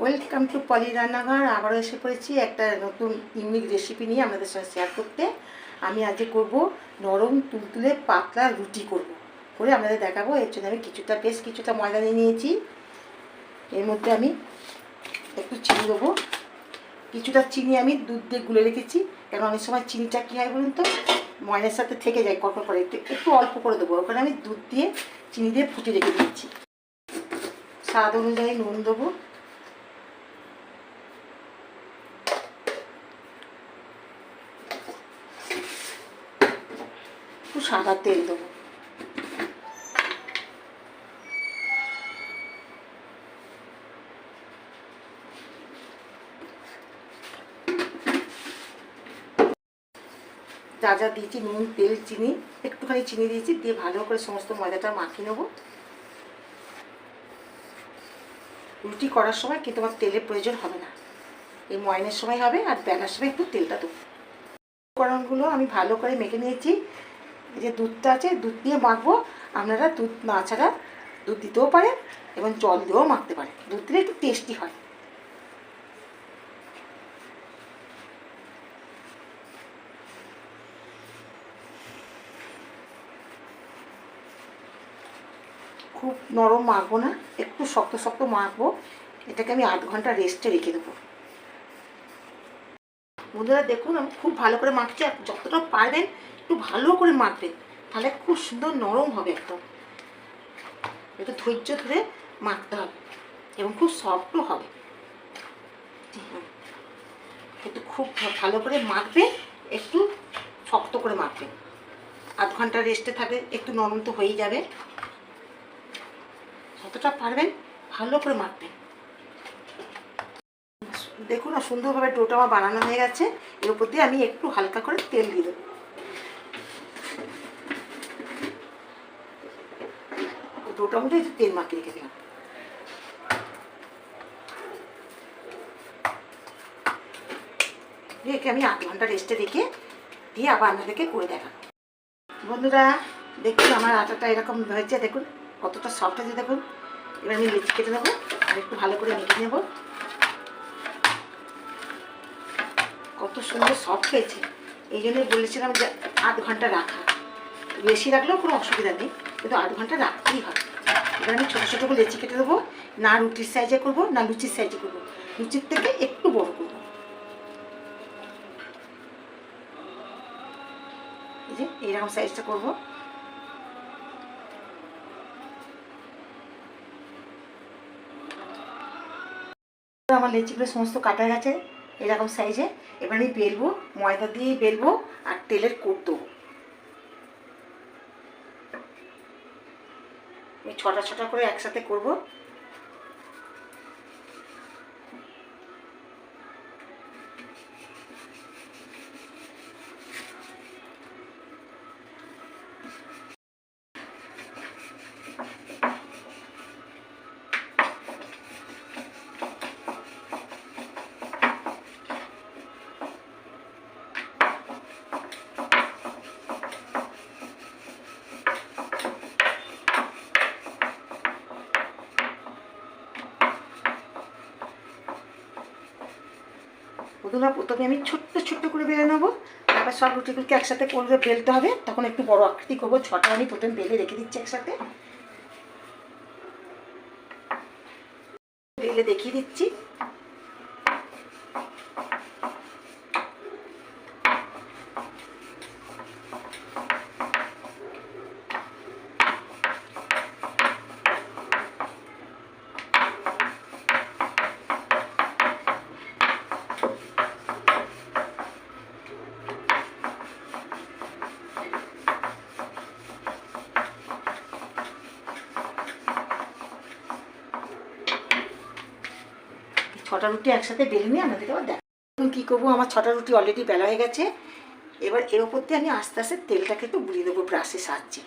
Welcome to পলি রান্নাঘর আবারও এসে পড়েছি একটা নতুন ইউনিক রেসিপি নিয়ে আপনাদের সঙ্গে শেয়ার করতে। আমি আজকে করব নরম তুলতুলে পাতলা রুটি করব। করে আপনাদের দেখাবো। এর জন্য আমি কিছুটা, বেশ কিছুটা ময়দা নিয়ে নিয়েছি। এর মধ্যে আমি একটু চিনি দেবো। কিছুটা চিনি আমি দুধ দিয়ে গুলে রেখেছি। কেন অনেক সময় চিনিটা কী হয় বলুন তো? ময়দার সাথে থেকে যায় কখন করে। একটু একটু অল্প করে দেবো। ওখানে আমি দুধ দিয়ে, চিনি দিয়ে ফুটে রেখে দিয়েছি। স্বাদ অনুযায়ী নুন দেবো একটু সাদা তেল দেবো। যা যা দিয়েছি, নুন, তেল, চিনি, একটুখানি চিনি দিয়েছি, দিয়ে ভালো করে সমস্ত ময়দাটা মাখিয়ে নেব। রুটি করার সময় কিন্তু আমার তেলের প্রয়োজন হবে না। এই ময়নের সময় হবে আর বেলার সময় একটু তেলটা দেবো। উপকরণগুলো আমি ভালো করে মেখে নিয়েছি। যে দুধটা আছে দুধ দিয়ে মাখবো। আপনারা দুধ না ছাড়া দুধ দিতেও পারেন এবং জল দিয়েও মাখতে পারেন। দুধ দিলে একটু টেস্টি হয়। খুব নরম মাখবো না, একটু শক্ত শক্ত মাখবো। এটাকে আমি আধ ঘণ্টা রেস্টে রেখে দেবো। বন্ধুরা, দেখুন, আমি খুব ভালো করে মাখছি। যতটা পারবেন একটু ভালো করে মাখবেন তাহলে খুব সুন্দর নরম হবে একদম। একটু ধৈর্য ধরে মাখতে হবে এবং খুব সফটও হবে। একটু খুব ভালো করে মাখবে, একটু শক্ত করে মাখবেন আধ ঘণ্টা রেস্টে থাকবে একটু নরম তো হয়েই যাবে। যতটা পারবেন ভালো করে মাখবেন। দেখুন সুন্দরভাবে ডোটা আমার বানানো হয়ে গেছে। এর উপর দিয়ে আমি একটু হালকা করে তেল দিয়ে দেবো। ডোটা মধ্যে একটু তেল মাখিয়ে রেখে দিলাম দিয়ে একে আমি আধ ঘণ্টা রেস্টে রেখে দিয়ে আবার আপনাদেরকে করে দেখাবো বন্ধুরা, দেখুন, আমার আটাটা এরকম হয়েছে, দেখুন, কতটা সফট আছে, দেখুন। এবার আমি লিচি কেটে নেব, আর একটু ভালো করে মেখে নেব। কত সুন্দর সফট হয়েছে। এই জন্যই বলেছিলাম যে আধ ঘণ্টা রাখা। বেশি রাখলেও কোনো অসুবিধা নেই, কিন্তু আধ ঘণ্টা রাখতেই হয় এবার আমি ছোটো ছোটো করে লেচি কেটে দেবো। না রুটির সাইজে করব, না লুচির সাইজে করব। লুচির থেকে একটু বড় করব। এই যে এইরকম সাইজটা করব। আমার লেচিগুলো সমস্ত কাটা গেছে, এরকম সাইজে। এবার আমি বেলবো, ময়দা দিয়ে বেলবো আর তেলের কোট দেবো। আমি ছটা ছটা করে একসাথে করব। প্রথমে প্রথমে আমি ছোট্ট ছোট্ট করে বেলে নেব। তারপর সব রুটিগুলোকে একসাথে করবে ফেলতে হবে। তখন একটু বড় আকৃতি করব। ছটা আমি প্রথমে বেলে রেখে দিচ্ছি একসাথে। বেলে দেখিয়ে দিচ্ছি। ছটা রুটি একসাথে বেলে নিয়ে আপনাদেরকে আবার দেখ এখন কী করব? আমার ছটা রুটি অলরেডি বেলা হয়ে গেছে। এবার এর ওপর দিয়ে আমি আস্তে আস্তে তেলটাকে একটু বুলিয়ে দেবো ব্রাশের সাহায্যে।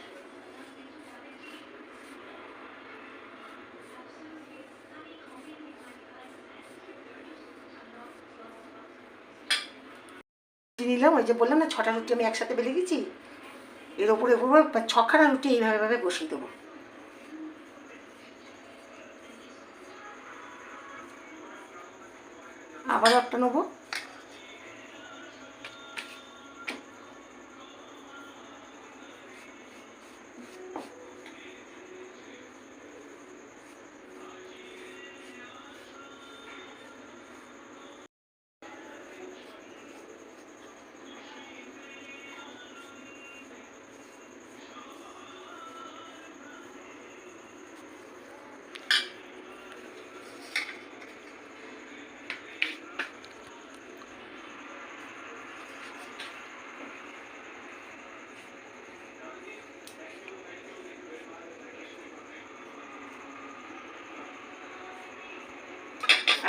নিলাম, ওই যে বললাম না, ছটা রুটি আমি একসাথে বেলে দিয়েছি। এর ওপরে ওপরে ছখানা রুটি এইভাবে বসিয়ে দেবো। আবারও একটা নেব।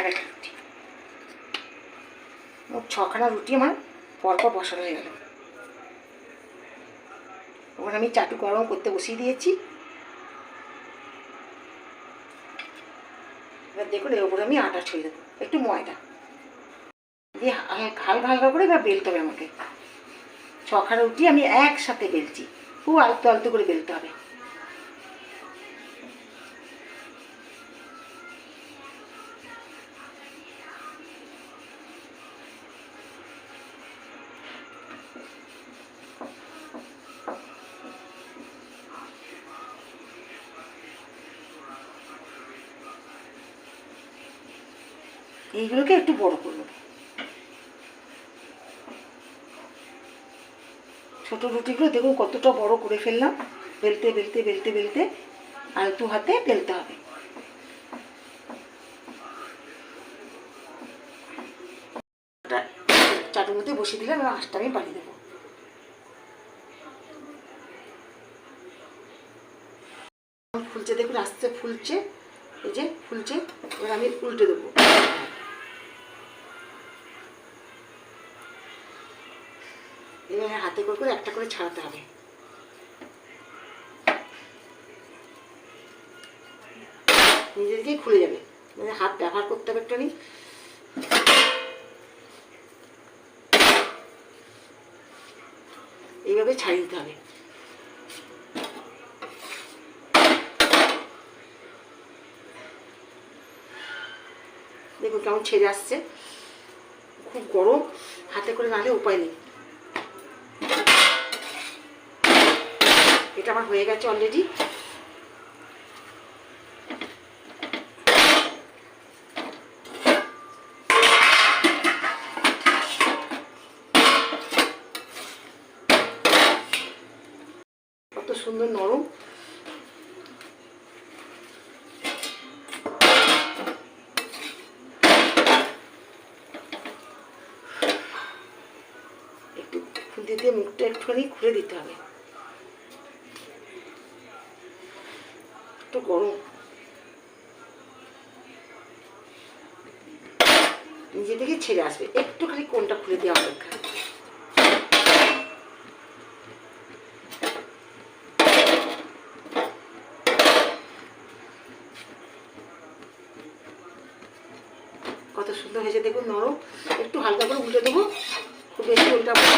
আর রুটি। ছখানা রুটি আমার পরপর বসানো হয়ে গেল। ওখানে আমি চাটু গরম করতে বসিয়ে দিয়েছি। এবার দেখুন, এর উপরে আমি আটা ছড়িয়ে দেবো। একটু ময়দা। দিয়ে হালকা হালকা করে এবার বেলতে হবে আমাকে। ছখানা রুটি আমি একসাথে বেলছি। খুব আলতো আলতো করে বেলতে হবে। এইগুলোকে একটু বড় করব। ছোট রুটিগুলো দেখুন কতটা বড় করে ফেললাম। বেলতে বেলতে বেলতে বেলতে আর আলতু হাতে বেলতে হবে। চাটুর মধ্যে বসিয়ে দিলাম আঁশটা আমি বাড়িয়ে দেবো। ফুলছে, দেখুন আস্তে ফুলছে, এই যে ফুলছে, এবার আমি উল্টে দেবো। এবার হাতে করে করে একটা করে ছাড়াতে হবে। নিজে থেকেই খুলে যাবে। মানে হাত ব্যবহার করতে হবে একটু এইভাবে ছাড়িয়ে দিতে হবে। দেখুন কেমন ছেড়ে আসছে। খুব গরম, হাতে করে নালে উপায় নেই। এটা আমার হয়ে গেছে অলরেডি কত সুন্দর নরম। একটু খুন্তি দিয়ে মুখটা একটুখানি খুলে দিতে হবে একটু গরম নিজে থেকে ছেড়ে আসবে। একটু খালি কোনটা খুলে দেওয়া অপেক্ষা কত সুন্দর হয়েছে দেখুন নরম। একটু হালকা করে উল্টে দেবো। খুব বেশি উল্টাবো না।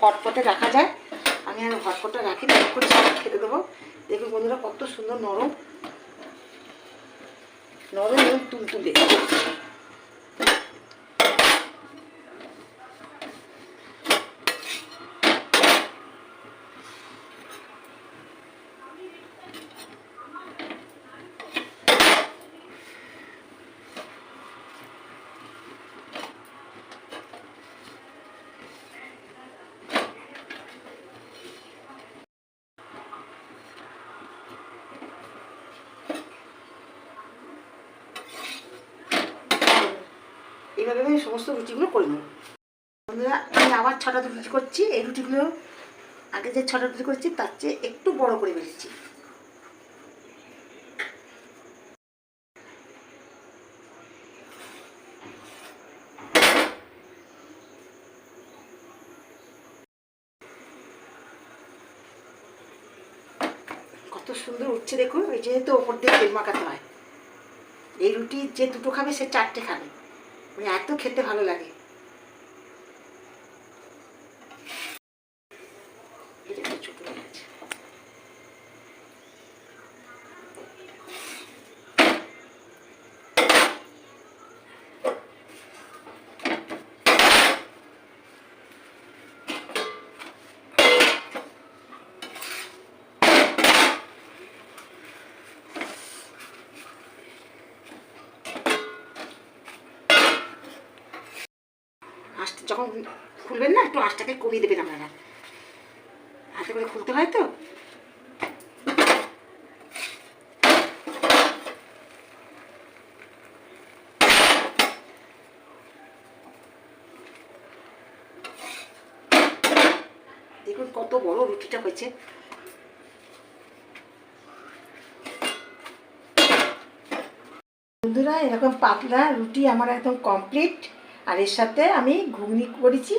হটপটে রাখা যায়। আর হটপটে রাখি না করে খেতে দেবো। দেখুন বন্ধুরা, কত সুন্দর নরম। নরম এবং তুলতুলে। এইভাবে আমি সমস্ত রুটিগুলো করে নেব। বন্ধুরা, আমি আবার ছটা রুটি করছি। এই রুটিগুলো আগে যে ছটা রুটি করেছি, তার চেয়ে একটু বড় করে বেরিয়েছি কত সুন্দর উঠছে দেখুন। এই যেহেতু ওপর দিয়ে তেল মাখাতে হয়। এই রুটি যে দুটো খাবে, সে চারটে খাবে। মানে এত খেতে ভালো লাগে এটা একটু ছোট হয়ে গেছে। যখন খুলবেন না? একটু আঁচটাকে কমিয়ে দেবেন আপনারা। হাতে করে খুলতে হয় তো? দেখুন কত বড় রুটিটা হয়েছে। বন্ধুরা, এরকম পাতলা রুটি আমার একদম কমপ্লিট আর এর সাথে আমি ঘুগনি করেছি,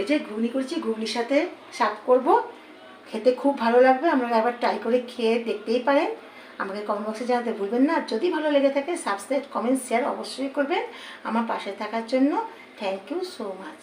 এই যে ঘুগনি করেছি, ঘুগনির সাথে সাপ করব। খেতে খুব ভালো লাগবে আপনারা একবার ট্রাই করে খেয়ে দেখতেই পারেন। আমাকে কমেন্ট বক্সে জানাতে ভুলবেন না। যদি ভালো লেগে থাকে সাবস্ক্রাইব কমেন্ট শেয়ার অবশ্যই করবেন। আমার পাশে থাকার জন্য থ্যাংক ইউ সো মাচ